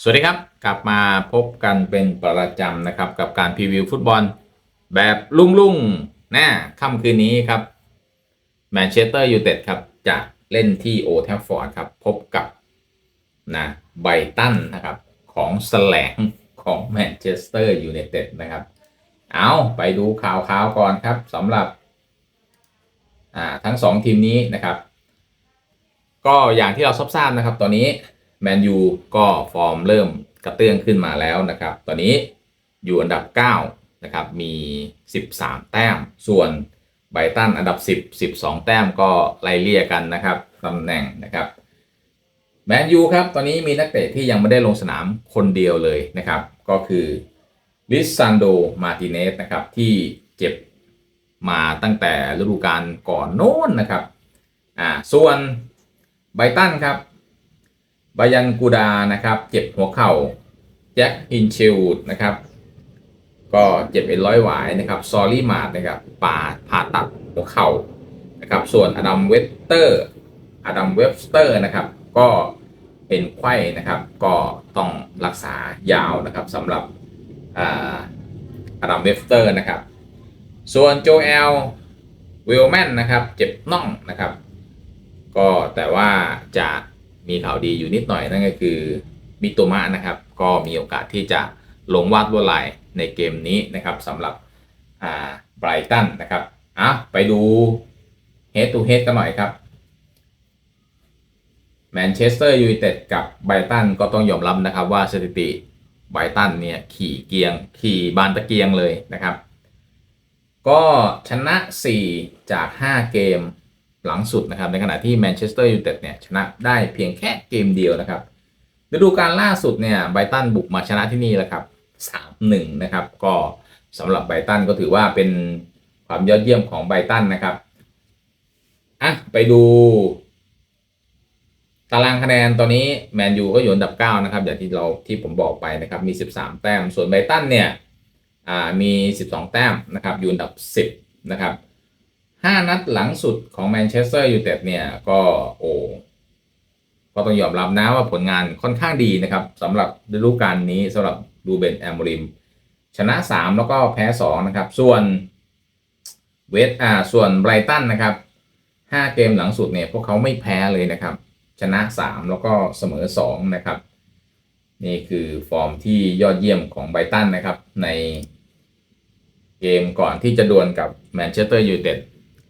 สวัสดีครับ กลับมาพบกันเป็นประจำนะครับ กับการพรีวิวฟุตบอล แบบลุ่งๆนะค่ำคืนนี้ครับแมนเชสเตอร์ยูไนเต็ดครับ จะเล่นที่โอแทฟฟอร์ดครับ พบกับนะไบตันนะครับ ของแสลงของแมนเชสเตอร์ยูไนเต็ดนะครับ เอาไปดูข่าวๆก่อนครับสำหรับอ่าทั้งสองทีมนี้นะครับ ก็อย่างที่เราทราบนะครับตอนนี้ แมนยูก็ฟอร์มเริ่มกระเตื้องขึ้นมาแล้วนะครับ ตอนนี้อยู่อันดับ 9 นะครับ มี 13 แต้ม ส่วนไบตันอันดับ 10 12 แต้มก็ไล่เลี่ยกันนะครับตำแหน่งนะครับแมนยูครับ ตอนนี้มีนักเตะที่ยังไม่ได้ลงสนามคนเดียวเลยนะครับ ก็คือลิซันโด มาติเนสนะครับ ที่เจ็บมาตั้งแต่ฤดูกาลก่อนโน้นนะครับ อ่า ส่วนไบตันครับ บายันกูดานะครับ เจ็บหัวเข่าแจ็คฮินชิลนะครับ ก็เจ็บเป็นร้อยหวายนะครับซอรี่มาดนะครับป่าผ่าตัดหัวเข่านะครับ ส่วนอดัมเวสเตอร์อดัมเวสเตอร์นะครับ ก็เป็นไข้นะครับ ก็ต้องรักษายาวนะครับสำหรับอดัมเวสเตอร์นะครับ ส่วนโจเอลวิลแมนนะครับ เจ็บน่องนะครับ ก็แต่ว่าจะ มีข่าวดีอยู่นิดหน่อยนั่นก็คือมิโตมะนะครับ ก็มีโอกาสที่จะลงวาดลวดลายในเกมนี้นะครับสำหรับอ่าไบรตันนะครับอะไปดู head to head กันหน่อยครับแมนเชสเตอร์ยูไนเต็ดกับไบรตันก็ต้องยอมรับนะครับว่าสถิติไบรตันเนี่ยขี่เกียงขี่บานตะเกียงเลยนะครับ ก็ชนะ 4 จาก 5 เกม หลังสุดนะครับ ในขณะที่แมนเชสเตอร์ยูไนเต็ดเนี่ยชนะได้เพียงแค่เกมเดียวนะครับฤดูกาลล่าสุดเนี่ยไบตันบุกมาชนะที่นี่แล้วครับ3-1นะครับก็สำหรับไบตันก็ถือว่าเป็นความยอดเยี่ยมของไบตันนะครับอะไปดู ตารางคะแนนตอนนี้แมนยูก็อยู่อันดับ9นะครับอย่างที่เราที่ผมบอกไปนะครับมี 13 แต้ม ส่วนไบตันเนี่ยอ่ามี 12 แต้มนะครับอยู่อันดับ 10นะครับ 5 นัดหลังสุดของแมนเชสเตอร์ยูไนเต็ดเนี่ยก็โอ้ก็ต้องยอมรับนะว่าผลงานค่อนข้างดีนะครับสำหรับฤดูกาลนี้สำหรับดูเบนแอมโมริม ชนะ 3 แล้วก็แพ้ 2 นะครับ ส่วนเวสอ่าส่วนไบรตันนะครับ 5 เกมหลังสุดเนี่ยพวกเขาไม่แพ้เลยนะครับ ชนะ 3 แล้วก็เสมอ 2 นะครับ นี่คือฟอร์มที่ยอดเยี่ยมของไบรตันนะครับ ในเกมก่อนที่จะดวลกับแมนเชสเตอร์ยูไนเต็ด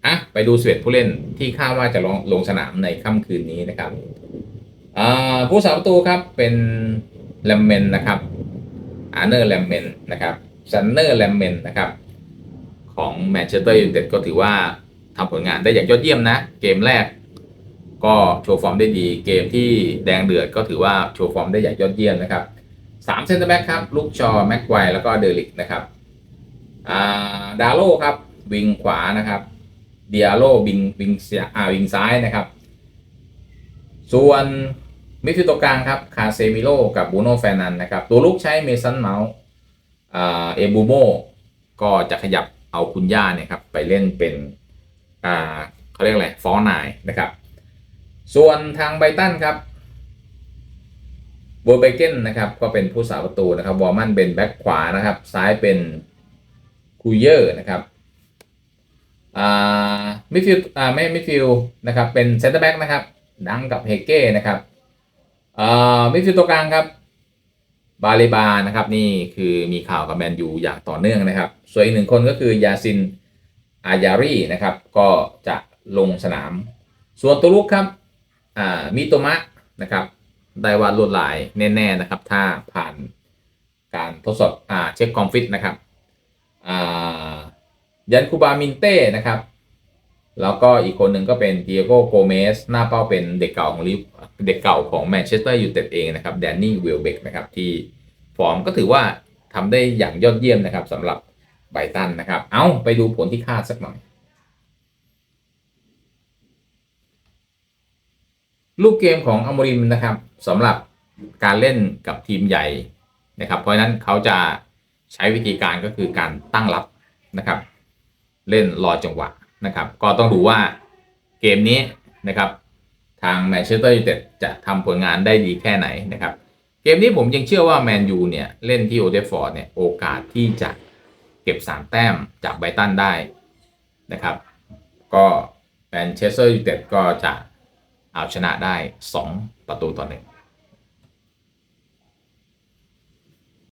อะไปดูสเวตผู้เล่นที่คาดว่าจะลงลงสนามในค่ำคืนนี้นะครับผู้สาประตูครับเป็นแลมเมนนะครับอาร์เนอร์แลมเมนนะครับซันเนอร์แลมเมนนะครับของแมนเชสเตอร์ยูไนเต็ดก็ถือว่าทำผลงานได้อย่างยอดเยี่ยมนะ เกมแรก ก็โชว์ฟอร์มได้ดี เกมที่แดงเดือดก็ถือว่าโชว์ฟอร์มได้อย่างยอดเยี่ยมนะครับสามเซนเตอร์แบ็กครับลูกชอแม็กไกวแล้วก็เดลิกนะครับอ่าดาโลครับ วิงขวานะครับ เดียโลวิงวิงอ่าวิงซ้ายนะครับ ส่วนมิดฟิลด์ตัวกลางครับคาเซมิโลกับบูโนแฟนันนะครับ ตัวลุกใช้เมสันเมาส์เอบูโมก็จะขยับเอาคุณย่าเนี่ยครับไปเล่นเป็นอ่าเขาเรียกอะไรฟอร์นายนะครับ ส่วนทางไบตันครับโบเบเกนนะครับก็เป็นผู้สาประตูนะครับวอร์มันเป็นแบ็คขวานะครับ ซ้ายเป็นคูเยอร์นะครับ มิดฟิลด์อ่าไม่มิดฟิลด์นะครับเป็นเซนเตอร์แบ็กนะครับดังกับเฮเก้นะครับอ่ามิดฟิลด์ตัวกลางครับบาเลบานะครับนี่คือมีข่าวกับแมนยูอย่างต่อเนื่องนะครับ ส่วนอีกหนึ่งคนก็คือยาซินอายารีนะครับก็จะลงสนาม ส่วนตัวลุกครับอ่ามิโตมะนะครับได้วาดลวดลายแน่ ๆ นะครับ ถ้าผ่านการทดสอบอ่าเช็คความฟิตนะครับอ่า ยันคูบามินเต้นะครับ แล้วก็อีกคนหนึ่งก็เป็นเดียโกโกเมสหน้าเป้าเป็นเด็กเก่าของลิฟเด็กเก่าของแมนเชสเตอร์ยูไนเต็ดเองนะครับแดนนี่วิลเบกนะครับที่ฟอร์มก็ถือว่าทำได้อย่างยอดเยี่ยมนะครับสำหรับไบตันนะครับ เอาไปดูผลที่คาดสักหน่อย ลูกเกมของอโมริมนะครับสำหรับการเล่นกับทีมใหญ่นะครับ เพราะนั้นเขาจะใช้วิธีการก็คือการตั้งรับนะครับ เล่นรอจังหวะนะครับ ก็ต้องดูว่าเกมนี้นะครับ ทางแมนเชสเตอร์ยูไนเต็ดจะทำผลงานได้ดีแค่ไหนนะครับ เกมนี้ผมยังเชื่อว่าแมนยูเนี่ย เล่นที่โอเดฟฟอร์ดเนี่ย โอกาสที่จะเก็บ 3 แต้มจากไบตันได้นะครับ ก็แมนเชสเตอร์ยูไนเต็ดก็จะเอาชนะได้ 2 ประตูต่อหนึ่ง